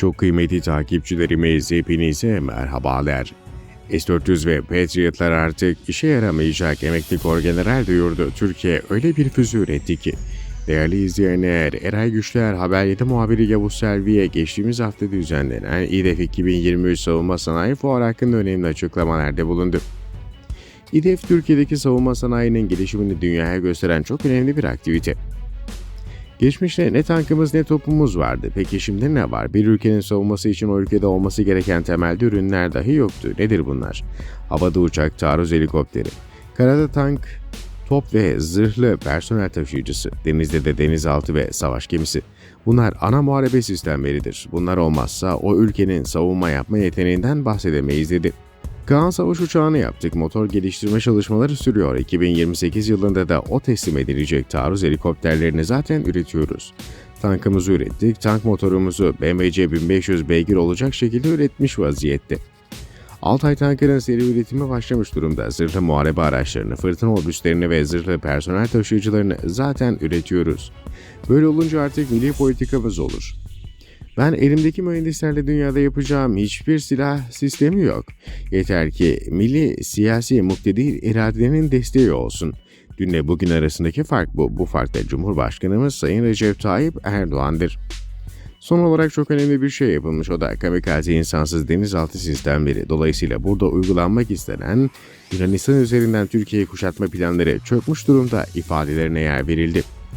Çok kıymetli takipçilerimiz hepinize merhabalar. S-400 ve Patriot'lar artık işe yaramayacak emekli Korgeneral duyurdu. Türkiye öyle bir füze üretti ki. Değerli izleyenler, Eray Güçler Haber 7 muhabiri Yavuz Selvi'ye geçtiğimiz hafta düzenlenen İDEF 2023 Savunma Sanayi Fuarı hakkında önemli açıklamalarda bulundu. İDEF, Türkiye'deki savunma sanayinin gelişimini dünyaya gösteren çok önemli bir aktivite. Geçmişte ne tankımız ne topumuz vardı. Peki şimdi ne var? Bir ülkenin savunması için o ülkede olması gereken temelde ürünler dahi yoktu. Nedir bunlar? Havada uçak, taarruz helikopteri, karada tank, top ve zırhlı personel taşıyıcısı, denizde de denizaltı ve savaş gemisi. Bunlar ana muharebe sistemleridir. Bunlar olmazsa o ülkenin savunma yapma yeteneğinden bahsedemeyiz dedi. Kaan Savaş uçağını yaptık. Motor geliştirme çalışmaları sürüyor. 2028 yılında da o teslim edilecek taarruz helikopterlerini zaten üretiyoruz. Tankımızı ürettik. Tank motorumuzu BMC 1500 beygir olacak şekilde üretmiş vaziyette. Altay tankının seri üretimi başlamış durumda. Zırhlı muharebe araçlarını, fırtına obüslerini ve zırhlı personel taşıyıcılarını zaten üretiyoruz. Böyle olunca artık milli politikamız olur. Ben elimdeki mühendislerle dünyada yapacağım hiçbir silah sistemi yok. Yeter ki milli siyasi muktedir iradenin desteği olsun. Dünle bugün arasındaki fark bu. Bu fark da Cumhurbaşkanımız Sayın Recep Tayyip Erdoğan'dır. Son olarak çok önemli bir şey yapılmış o da kamikaze insansız denizaltı sistemleri. Dolayısıyla burada uygulanmak istenen Yunanistan üzerinden Türkiye'yi kuşatma planları çökmüş durumda ifadelerine yer verildi.